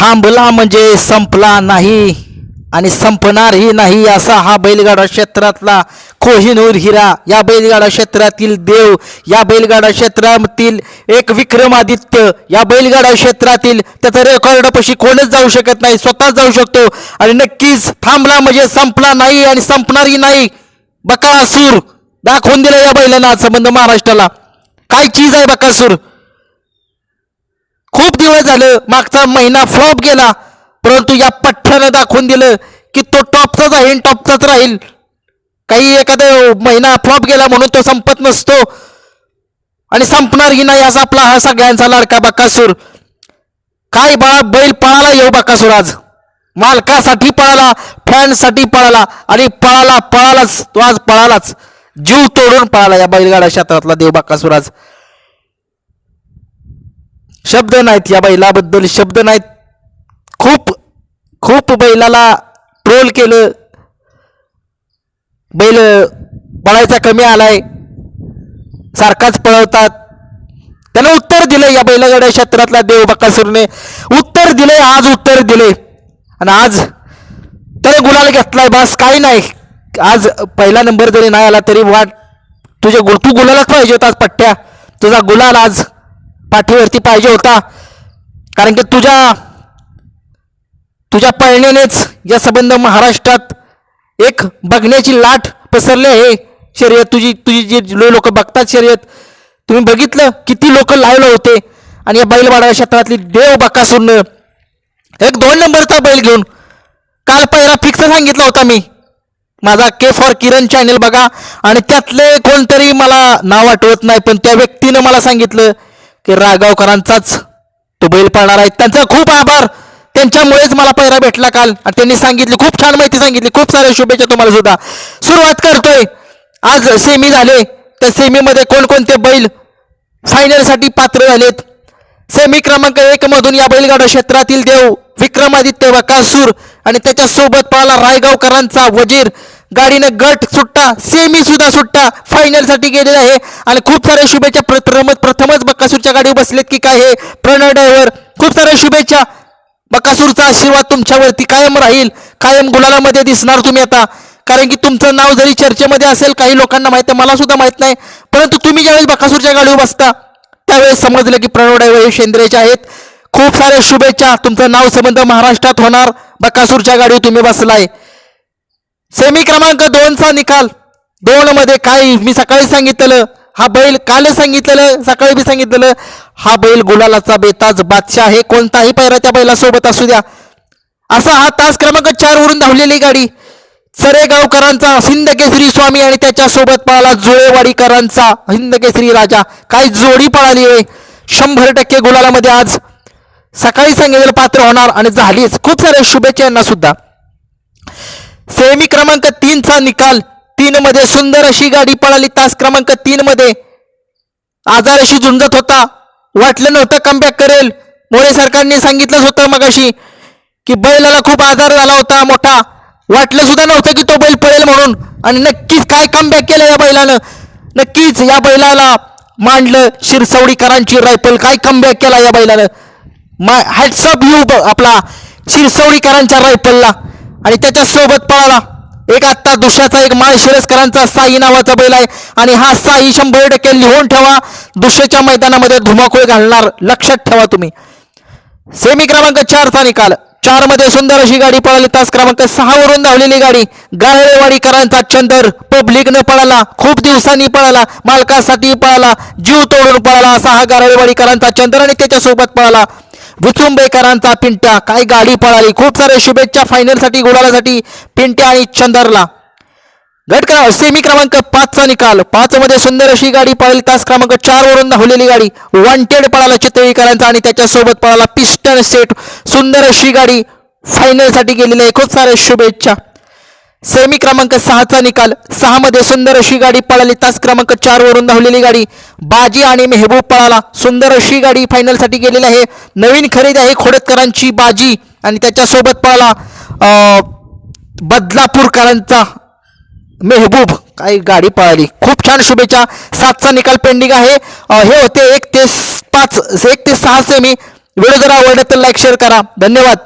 थांबला म्हणजे संपला नाही आणि संपणारही नाही असा हा बैलगाडा क्षेत्रातला कोहिनूर हिरा. या बैलगाडा क्षेत्रातील देव या बैलगाडा क्षेत्रातील एक विक्रमादित्य या बैलगाडा क्षेत्रातील त्याचा रेकॉर्डपाशी कोणच जाऊ शकत नाही स्वतःच जाऊ शकतो. आणि नक्कीच थांबला म्हणजे संपला नाही आणि संपणारही नाही. बकासूर दाखवून दिलं या बैलांना संबंध महाराष्ट्राला. काय चीज आहे बकासूर? खूप झालं मागचा महिना फ्लॉप गेला. परंतु या पठ्ठ्यानं दाखवून दिलं की तो टॉपचाच आहे आणि टॉपचाच राहील. काही एखादा महिना फ्लॉप गेला म्हणून तो संपत नसतो. आणि संपणारही नाही असा आपला हा सगळ्यांचा लाडका बकासूर. काय बाळा बैल पळाला येऊ बकासूर आज. मालकासाठी पळाला फॅनसाठी पळाला आणि पळाला पळालाच तो आज पळालाच. जीव तोडून पळाला या बैलगाडा क्षेत्रातला देव बाकासूर आज. शब्द नाहीत या बैलाबद्दल शब्द नाहीत. खूप खूप बैलाला ट्रोल केलं. बैल पळायचा कमी आलाय. सारखाच पळवतात. त्यानं उत्तर दिलं या बैलगाड्या क्षेत्रातल्या देव बकासूरने. उत्तर दिले आज उत्तर दिले आणि आज त्याने गुलाल घेतलाय बस काही नाही. आज पहिला नंबर जरी नाही आला तरी वाट. तुझे गु तू गुलालच पाहिजे होता आज पट्ट्या. तुझा गुलाल आज पाठीवरती पाहिजे होता. कारण की तुझ्या तुझ्या पळण्यानेच या संबंध महाराष्ट्रात एक बघण्याची लाट पसरली आहे. शर्यत तुझी तुझी जी लोक बघतात शर्यत तुम्ही बघितलं किती लोक लावलं होते. आणि या बैलवाडा क्षेत्रातली देव बकासूरनं एक दोन नंबरचा बैल घेऊन काल पहिला फिक्स सांगितला होता मी. माझा के फॉर किरण चॅनेल बघा. आणि त्यातले कोणतरी मला नाव आठवत नाही पण त्या व्यक्तीनं मला सांगितलं की रागावकरांचाच तो बैल पाळणार आहे. त्यांचा खूप आभार. त्यांच्यामुळेच मला पहिला भेटला काल. आणि त्यांनी सांगितली खूप छान माहिती सांगितली. खूप साऱ्या शुभेच्छा तुम्हाला सुद्धा. सुरुवात करतोय. आज सेमी झाले. त्या सेमीमध्ये कोणकोणते बैल फायनलसाठी पात्र झालेत? सेमी क्रमांक एक मधून या बैलगाडा क्षेत्रातील देव विक्रमादित्य बकासूर आणि त्याच्यासोबत सोबत रायगावकरांचा वजीर. गाडीनं गट सुट्टा सेमी सुद्धा सुट्टा फायनलसाठी गेलेला आहे. आणि खूप साऱ्या शुभेच्छा प्रथमच प्रथमच बकासूरच्या गाडीवर बसलेत की काय हे? प्रणय ड्रायव्हर. खूप साऱ्या शुभेच्छा. बकासूरचा आशीर्वाद तुमच्यावरती कायम राहील. कायम गुलालामध्ये दिसणार तुम्ही आता. कारण की तुमचं नाव जरी चर्चेमध्ये असेल काही लोकांना माहिती आहे मला सुद्धा माहीत नाही. परंतु तुम्ही ज्यावेळेस बकासूरच्या गाडीवर बसता त्यावेळेस समजलं की प्रणव ड्रायव्हर हे शेंद्रेचे आहेत. खूप साऱ्या शुभेच्छा. तुमचं नाव संबंध महाराष्ट्रात होणार. बकासूरच्या गाडीवर तुम्ही बसलाय. सेमी क्रमांक दोनचा निकाल. दोन मध्ये काय? मी सकाळी सांगितलं हा बैल कालच सांगितलेलं. सकाळी बी सांगितलेलं. हा बैल गुलालाचा बेताज बादशाह आहे. कोणताही पैरा त्या बैलासोबत असू द्या. असा हा तास क्रमांक चार वरून धावलेली गाडी. सरेगावकरांचा हिंद केसरी स्वामी आणि त्याच्यासोबत पळाला जुळेवाडीकरांचा हिंद केसरी राजा. काय जोडी पळाली आहे शंभर टक्के गुलालामध्ये आज सकाळी सांगितलेलं पात्र होणार आणि झालीच. खूप साऱ्या शुभेच्छा यांना सुद्धा. सेमी क्रमांक तीनचा निकाल तीन मध्ये सुंदर अशी गाडी पळाली. तास क्रमांक तीन मध्ये आजाराशी झुंजत होता. वाटलं नव्हतं कमबॅक करेल. मोरे सरकारने सांगितलंच होतं मगाशी की बैलाला खूप आजार झाला होता मोठा. वाटलं सुद्धा नव्हतं की तो बैल पळेल म्हणून. आणि नक्कीच काय कमबॅक केलं या बैलानं? नक्कीच या बैलाला मांडलं शिरसवडीकरांची रायफल काय कमबॅक केला या बैलानं? माय हॅट्स ऑफ यू आपला. शिरसवडीकरांच्या रायफलला. आणि त्याच्यासोबत पळाला. एक आत्ता दुसऱ्याचा एक माळ शिरसकरांचा साई नावाचा बैल आहे. आणि हा साई शंभर टक्के लिहून ठेवा. दुसऱ्याच्या मैदानामध्ये धुमाकूळ घालणार. लक्षात ठेवा तुम्ही. सेमी क्रमांक चारचा निकाल. चारमध्ये सुंदर अशी गाडी पळाली. तास क्रमांक सहा वरून धावलेली गाडी. गाळेवाडीकरांचा चंदर. पब्लिकनं पळाला. खूप दिवसांनी पळाला. मालकासाठी पळाला. जीव तोडून पळाला. असा हा गारळेवाडीकरांचा चंदर आणि त्याच्यासोबत पळाला. विचुंबेकरांचा पिंट्या. काय गाडी पळाली. खूप साऱ्या शुभेच्छा फायनलसाठी गोडालासाठी पिंट्या आणि चंदरला. गट क्रमांक सेमी क्रमांक पाचचा निकाल. पाच मध्ये सुंदर अशी गाडी पळाली. तास क्रमांक चार वरून धावलेली गाडी. वॉन्टेड पळाला चितळीकरांचा आणि त्याच्यासोबत पळाला पिस्टन सेट सुंदर अशी गाडी फायनलसाठी गेलेली आहे. खूप साऱ्या शुभेच्छा. सेमी क्रमांक सहाचा निकाल. सहा मध्ये सुंदर अशी गाडी पळाली. तास क्रमांक चार वरून धावलेली गाडी. बाजी आणि मेहबूब पळाला. सुंदर अशी गाडी फायनलसाठी गेलेली आहे. नवीन खरेदी आहे खोडतकरांची बाजी आणि त्याच्यासोबत पळाला बदलापूरकरांचा मेहबूब. काय गाडी पळाली. खूप छान शुभेच्छा. सातचा निकाल पेंडिंग आहे. हे होते एक ते पाच एक ते सहा सेमी व्हिडिओ जर आवडला तर लाईक शेअर करा. धन्यवाद.